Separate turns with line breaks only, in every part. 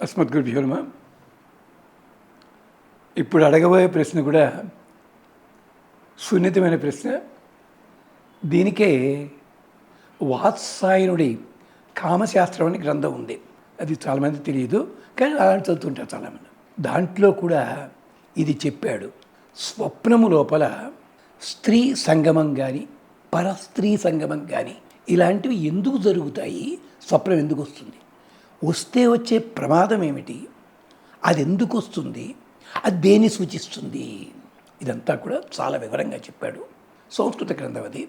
అస్మద్గురుభ్యో నమ ఇప్పుడు అడగబోయే ప్రశ్న కూడా సున్నితమైన ప్రశ్న. దీనికే వాత్సాయనుడి కామశాస్త్రం అని గ్రంథం ఉంది. అది చాలామంది తెలియదు కానీ అలాంటి చదువుతుంటారు చాలామంది. దాంట్లో కూడా ఇది చెప్పాడు. స్వప్నము లోపల స్త్రీ సంగమం కానీ పరస్త్రీ సంగమం కానీ ఇలాంటివి ఎందుకు జరుగుతాయి? స్వప్నం ఎందుకు వస్తుంది? వస్తే వచ్చే ప్రమాదం ఏమిటి? అది ఎందుకు వస్తుంది? అది దేన్ని సూచిస్తుంది? ఇదంతా కూడా చాలా వివరంగా చెప్పాడు సంస్కృత గ్రంథం అది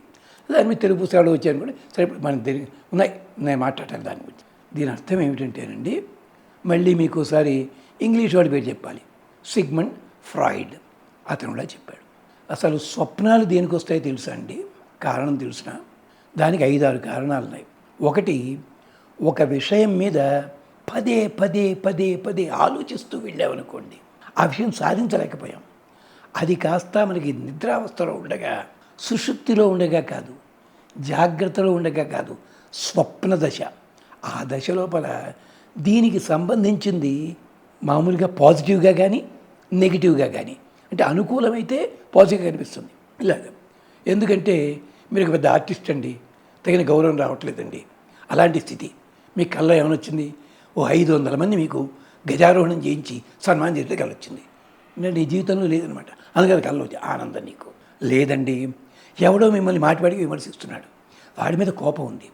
దాని మీద తెలుగు పుస్తకాలు వచ్చాను కూడా సరే ఇప్పుడు మన తెలి- ఉన్నాయి నేను మాట్లాడాను దాని గురించి. దీని అర్థం ఏమిటంటేనండి మళ్ళీ మీకు ఒకసారి ఇంగ్లీష్ వాడి పేరు చెప్పాలి. సిగ్మండ్ ఫ్రాయిడ్ అతను కూడా చెప్పాడు. అసలు స్వప్నాలు దేనికి వస్తాయో తెలుసా అండి? కారణం తెలుసిన దానికి ఐదారు కారణాలు ఉన్నాయి. ఒకటి ఒక విషయం మీద పదే పదే పదే పదే ఆలోచిస్తూ వెళ్ళామనుకోండి ఆ విషయం సాధించలేకపోయాం. అది కాస్త మనకి నిద్రావస్థలో ఉండగా సుషుప్తిలో ఉండగా కాదు జాగ్రత్తలో ఉండగా కాదు స్వప్న దశ. ఆ దశ లోపల దీనికి సంబంధించింది మామూలుగా పాజిటివ్గా కానీ నెగిటివ్గా కానీ అంటే అనుకూలమైతే పాజిటివ్గా కనిపిస్తుంది. ఇలాగ. ఎందుకంటే మీరు ఒక పెద్ద ఆర్టిస్ట్ అండి తగిన గౌరవం రావట్లేదండి. అలాంటి స్థితి. మీ కళ్ళ ఏమనొచ్చింది? ఓ ఐదు వందల మంది మీకు గజారోహణం చేయించి సన్మానం చేస్తే కళ వచ్చింది. నీ జీవితంలో లేదనమాట. అందుకని కళ్ళు వచ్చి ఆనందం నీకు. లేదండి. ఎవడో మిమ్మల్ని మాటివాడికి విమర్శిస్తున్నాడు. వాడి మీద కోపం ఉంది.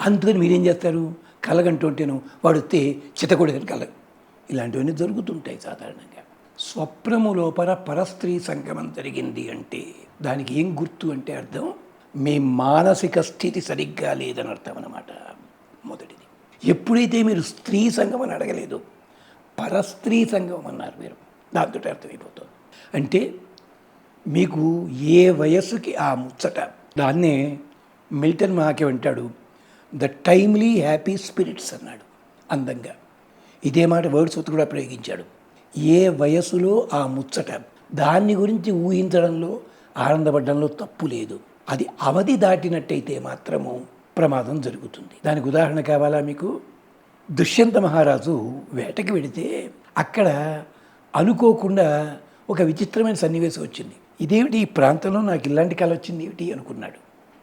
అందుకని మీరేం చేస్తారు? కలగంటుంటేను వాడు వస్తే చిత్తకూడదని కలగ ఇలాంటివన్నీ జరుగుతుంటాయి సాధారణంగా. స్వప్నము లోపల పరస్త్రీ సంగమం జరిగింది అంటే దానికి ఏం గుర్తు అంటే అర్థం? మీ మానసిక స్థితి సరిగ్గా లేదని అర్థం అన్నమాట. మొదటి ఎప్పుడైతే మీరు స్త్రీ సంఘం అని అడగలేదు పరస్త్రీ సంఘం అన్నారు మీరు. దాంతో అర్థమైపోతుంది. అంటే మీకు ఏ వయస్సుకి ఆ ముచ్చట? దాన్నే మిల్టన్ మహాకే అంటాడు. ద టైమ్లీ హ్యాపీ స్పిరిట్స్ అన్నాడు అందంగా. ఇదే మాట వర్డ్స్ కూడా ప్రయోగించాడు. ఏ వయసులో ఆ ముచ్చట? దాన్ని గురించి ఊహించడంలో ఆనందపడడంలో తప్పు లేదు. అది అవధి దాటినట్టయితే మాత్రము ప్రమాదం జరుగుతుంది. దానికి ఉదాహరణ కావాలా మీకు? దుష్యంత మహారాజు వేటకి వెడితే అక్కడ అనుకోకుండా ఒక విచిత్రమైన సన్నివేశం వచ్చింది. ఇదేమిటి? ఈ ప్రాంతంలో నాకు ఇలాంటి కళ వచ్చింది ఏమిటి అనుకున్నాడు.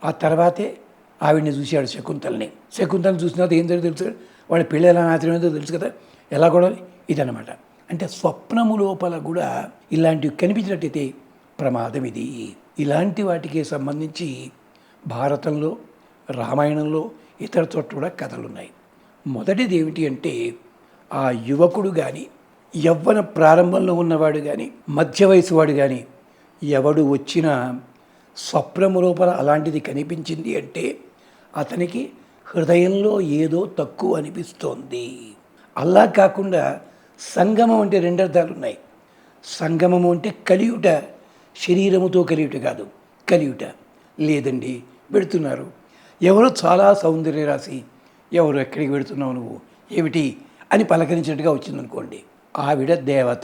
ఆ తర్వాతే ఆవిడ్ని చూశాడు శకుంతల్ని. శకుంతల్ని చూసిన ఏం జరిగిందో తెలుసు వాళ్ళ పెళ్ళి ఎలా నాచడమేదో తెలుసు కదా? ఎలా కూడా ఇదన్నమాట. అంటే స్వప్నము లోపల కూడా ఇలాంటివి కనిపించినట్టయితే ప్రమాదం ఇది. ఇలాంటి వాటికి సంబంధించి భారతంలో రామాయణంలో ఇతర చోట్ల కూడా కథలున్నాయి. మొదటిది ఏమిటి అంటే ఆ యువకుడు కానీ యవ్వన ప్రారంభంలో ఉన్నవాడు కానీ మధ్య వయసు వాడు కానీ ఎవడు వచ్చినా స్వప్నము లోపల అలాంటిది కనిపించింది అంటే అతనికి హృదయంలో ఏదో తక్కువ అనిపిస్తోంది. అలా కాకుండా సంగమం అంటే రెండు అర్థాలు ఉన్నాయి సంగమము అంటే కలియుట శరీరముతో కలియుట కాదు కలియుట. లేదండి పెడుతున్నారు. ఎవరు చాలా సౌందర్య రాసి ఎవరు ఎక్కడికి వెళుతున్నావు నువ్వు ఏమిటి అని పలకరించినట్టుగా వచ్చిందనుకోండి. ఆవిడ దేవత.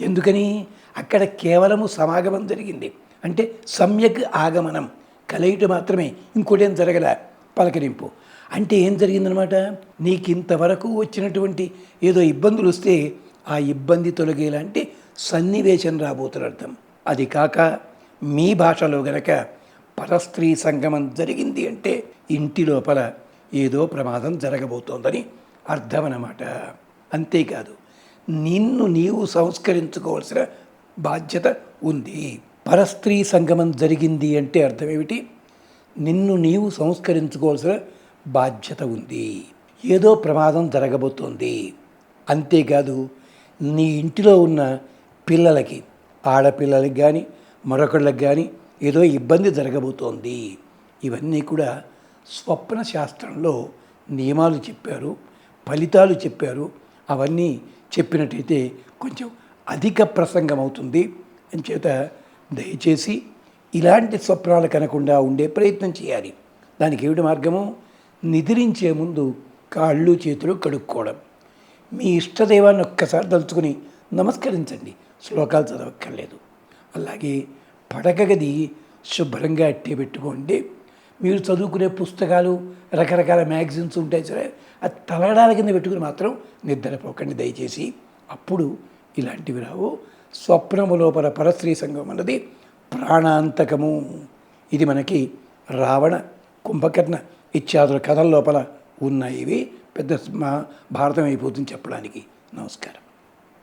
ఎందుకని? అక్కడ కేవలము సమాగమం జరిగింది. అంటే సమ్యక్ ఆగమనం. కలయిట మాత్రమే. ఇంకోటేం జరగల? పలకరింపు. అంటే ఏం జరిగిందనమాట? నీకు ఇంతవరకు వచ్చినటువంటి ఏదో ఇబ్బందులు వస్తే ఆ ఇబ్బంది తొలగేలాంటి సన్నివేశం రాబోతున్న అర్థం అది కాక మీ భాషలో గనక పరస్త్రీ సంగమం జరిగింది అంటే ఇంటి లోపల ఏదో ప్రమాదం జరగబోతోందని అర్థం అన్నమాట అంతేకాదు నిన్ను నీవు సంస్కరించుకోవాల్సిన బాధ్యత ఉంది. పరస్త్రీ సంగమం జరిగింది అంటే అర్థం ఏమిటి నిన్ను నీవు సంస్కరించుకోవాల్సిన బాధ్యత ఉంది. ఏదో ప్రమాదం జరగబోతోంది. అంతేకాదు నీ ఇంటిలో ఉన్న పిల్లలకి ఆడపిల్లలకి కానీ మరొకళ్ళకి కానీ ఏదో ఇబ్బంది జరగబోతోంది. ఇవన్నీ కూడా స్వప్న శాస్త్రంలో నియమాలు చెప్పారు ఫలితాలు చెప్పారు. అవన్నీ చెప్పినట్టయితే కొంచెం అధిక ప్రసంగం అవుతుంది అని చేత దయచేసి ఇలాంటి స్వప్నాలు కనకుండా ఉండే ప్రయత్నం చేయాలి. దానికి ఏమిటి మార్గము? నిద్రించే ముందు కాళ్ళు చేతులు కడుక్కోవడం. మీ ఇష్టదైవాన్ని ఒక్కసారి తలుచుకుని నమస్కరించండి. శ్లోకాలు చదవక్కర్లేదు. అలాగే పడక గది శుభ్రంగా అట్టే పెట్టుకోండి. మీరు చదువుకునే పుస్తకాలు రకరకాల మ్యాగజైన్స్ ఉంటాయి సరే అది తలగడాల కింద పెట్టుకుని మాత్రం నిద్రపోకండి దయచేసి. అప్పుడు ఇలాంటివి రావు. స్వప్నము లోపల పరస్త్రీ సంఘం అన్నది ప్రాణాంతకము. ఇది మనకి రావణ కుంభకర్ణ ఇత్యాదుల కథల లోపల ఉన్నాయి ఇవి. పెద్ద మా భారతం అయిపోతుంది చెప్పడానికి. నమస్కారం.